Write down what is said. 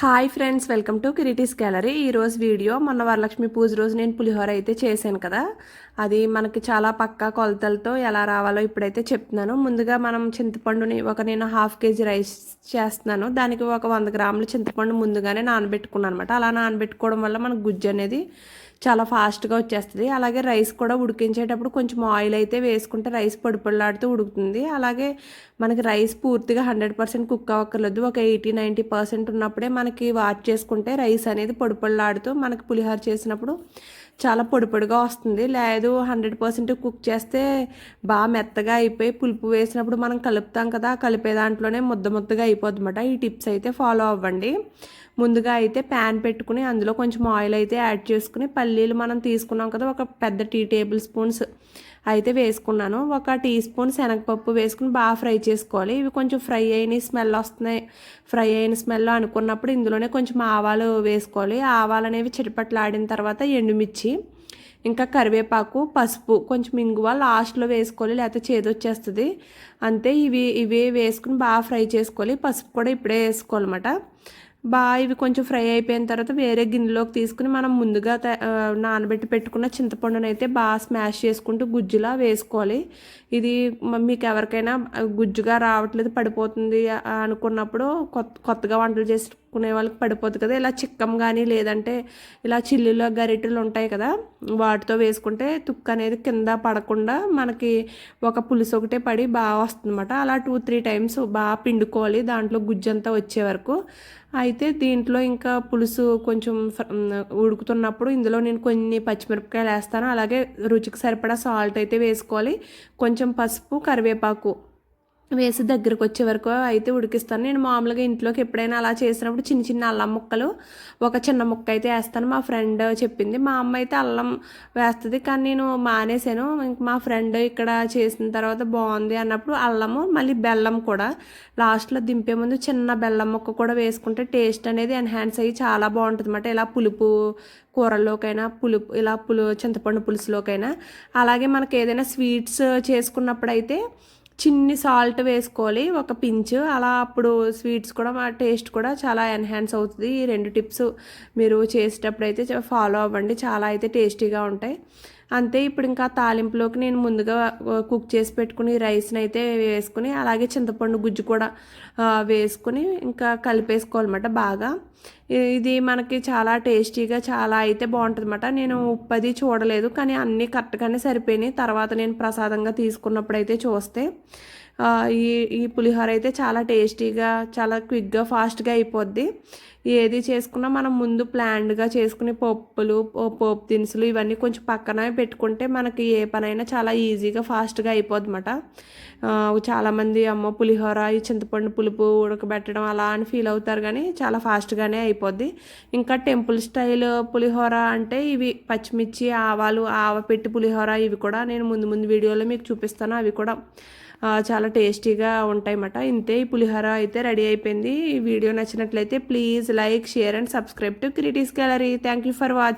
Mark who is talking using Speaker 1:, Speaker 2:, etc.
Speaker 1: Hi friends welcome to Kiriti's gallery. ఈరోజు video మొన్న వరలక్ష్మి పూజ రోజు నేను పులిహోర అయితే చేశాను కదా. అది మనకి చాలా పక్కా కొలతలతో ఎలా రావాలో ఇప్పుడైతే చెప్తున్నాను. ముందుగా మనం చింతపండుని ఒక నేను హాఫ్ కేజీ రైస్ చేస్తున్నాను. దానికి ఒక వంద గ్రాముల చింతపండు ముందుగానే నానబెట్టుకున్నాను అనమాట అలా నానబెట్టుకోవడం వల్ల మనకు గుజ్జు అనేది చాలా ఫాస్ట్గా వచ్చేస్తుంది. అలాగే రైస్ కూడా ఉడికించేటప్పుడు కొంచెం ఆయిల్ అయితే వేసుకుంటే రైస్ పొడిపొడలాడుతూ ఉడుకుతుంది. అలాగే మనకి రైస్ పూర్తిగా హండ్రెడ్ పర్సెంట్ కుక్ అవ్వక్కర్లేదు. ఒక ఎయిటీ నైంటీ పర్సెంట్ ఉన్నప్పుడే మనకి వాచ్ చేసుకుంటే రైస్ అనేది పొడిపొడలాడుతూ మనకి పులిహోర చేసినప్పుడు చాలా పొడి పొడిగా వస్తుంది. లేదు హండ్రెడ్ పర్సెంట్ కుక్ చేస్తే బాగా మెత్తగా అయిపోయి పులుపు వేసినప్పుడు మనం కలుపుతాం కదా కలిపే దాంట్లోనే ముద్ద ముద్దగా అయిపోద్ది ఈ టిప్స్ అయితే ఫాలో అవ్వండి. ముందుగా అయితే ప్యాన్ పెట్టుకుని అందులో కొంచెం ఆయిల్ అయితే యాడ్ చేసుకుని పల్లీలు మనం తీసుకున్నాం కదా ఒక పెద్ద టీ టేబుల్ స్పూన్స్ అయితే వేసుకున్నాను. ఒక టీ స్పూన్ శనగపప్పు వేసుకుని బాగా ఫ్రై చేసుకోవాలి. ఇవి కొంచెం ఫ్రై అయిన స్మెల్ వస్తున్నాయి. ఫ్రై అయిన స్మెల్ అనుకున్నప్పుడు ఇందులోనే కొంచెం ఆవాలు వేసుకోవాలి. ఆవాలు అనేవి చిటపట్లాడిన తర్వాత ఎండుమిర్చి ఇంకా కరివేపాకు పసుపు కొంచెం ఇంగువ లాస్ట్లో వేసుకోవాలి. లేకపోతే చేదొచ్చేస్తుంది అంతే ఇవి ఇవి వేసుకుని బాగా ఫ్రై చేసుకోవాలి. పసుపు కూడా ఇప్పుడే వేసుకోవాలన్నమాట. బాగా ఇవి కొంచెం ఫ్రై అయిపోయిన తర్వాత వేరే గిన్నెలోకి తీసుకుని మనం ముందుగా నానబెట్టి పెట్టుకున్న చింతపండును అయితే బాగా స్మాష్ చేసుకుంటూ గుజ్జులా వేసుకోవాలి. ఇది మీకు ఎవరికైనా గుజ్జుగా రావట్లేదు పడిపోతుంది అనుకున్నప్పుడు కొత్త కొత్తగా వంటలు చేసి చేసుకునే వాళ్ళకి పడిపోతుంది కదా. ఇలా చిక్కం కానీ లేదంటే ఇలా చిల్లులో గరిటెలు ఉంటాయి కదా. వాటితో వేసుకుంటే తుక్కు అనేది కింద పడకుండా మనకి ఒక పులుసు ఒకటే పడి బాగా వస్తుందన్నమాట అలా టూ త్రీ టైమ్స్ బాగా పిండుకోవాలి. దాంట్లో గుజ్జంతా వచ్చే వరకు. అయితే దీంట్లో ఇంకా పులుసు కొంచెం ఉడుకుతున్నప్పుడు ఇందులో నేను కొన్ని పచ్చిమిరపకాయలు వేస్తాను. అలాగే రుచికి సరిపడా సాల్ట్ అయితే వేసుకోవాలి. కొంచెం పసుపు కరివేపాకు వేసి దగ్గరకు వచ్చే వరకు అయితే ఉడికిస్తాను. నేను మామూలుగా ఇంట్లోకి ఎప్పుడైనా అలా చేసినప్పుడు చిన్న చిన్న అల్లం ముక్కలు ఒక చిన్న ముక్క అయితే వేస్తాను. మా ఫ్రెండ్ చెప్పింది. మా అమ్మ అయితే అల్లం వేస్తుంది కానీ నేను మానేసాను ఇంక మా ఫ్రెండ్ ఇక్కడ చేసిన తర్వాత బాగుంది అన్నప్పుడు అల్లము మళ్ళీ బెల్లం కూడా. లాస్ట్లో దింపే ముందు చిన్న బెల్లం ముక్క కూడా వేసుకుంటే టేస్ట్ అనేది ఎన్హాన్స్ అయ్యి చాలా బాగుంటుంది అన్నమాట ఇలా పులుపు కూరల్లోకైనా పులుపు ఇలా పులు చింతపండు పులుసులోకైనా. అలాగే మనకి ఏదైనా స్వీట్స్ చేసుకున్నప్పుడు అయితే చిన్ని సాల్ట్ వేసుకోవాలి ఒక పించ్. అలా అప్పుడు స్వీట్స్ కూడా మా టేస్ట్ కూడా చాలా ఎన్హాన్స్ అవుతుంది. ఈ రెండు టిప్స్ మీరు చేసేటప్పుడు అయితే ఫాలో అవ్వండి. చాలా అయితే టేస్టీగా ఉంటాయి. అంతే ఇప్పుడు ఇంకా తాలింపులోకి నేను ముందుగా కుక్ చేసి పెట్టుకుని రైస్ని అయితే వేసుకుని అలాగే చింతపండు గుజ్జు కూడా వేసుకుని ఇంకా కలిపేసుకోవాలన్నమాట బాగా. ఇది మనకి చాలా టేస్టీగా చాలా అయితే బాగుంటుంది అనమాట నేను ఉప్పది చూడలేదు కానీ అన్నీ కరెక్ట్గానే సరిపోయినాయి. తర్వాత నేను ప్రసాదంగా తీసుకున్నప్పుడు అయితే చూస్తే ఈ ఈ పులిహోర అయితే చాలా టేస్టీగా చాలా క్విక్గా ఫాస్ట్గా అయిపోద్ది. ఏది చేసుకున్నా మనం ముందు ప్లాన్డ్గా చేసుకునే పప్పులు పోపు దినుసులు ఇవన్నీ కొంచెం పక్కన పెట్టుకుంటే మనకి ఏ పనైనా చాలా ఈజీగా ఫాస్ట్గా అయిపోద్దన్నమాట. చాలామంది అమ్మ పులిహోర ఈ చింతపండు పులుపు ఉడకబెట్టడం అలా అని ఫీల్ అవుతారు కానీ చాలా ఫాస్ట్గానే అయిపోద్ది. ఇంకా టెంపుల్ స్టైల్ పులిహోర అంటే ఇవి పచ్చిమిర్చి ఆవాలు ఆవ పెట్టి పులిహోర ఇవి కూడా నేను ముందు ముందు వీడియోలో మీకు చూపిస్తాను అవి కూడా. చాలా టేస్టీగా ఉంటాయన్నమాట. ఇంతే ఈ పులిహోర అయితే రెడీ అయిపోయింది. ఈ వీడియో నచ్చినట్లయితే please like share and subscribe to Kriti's gallery. Thank you for watching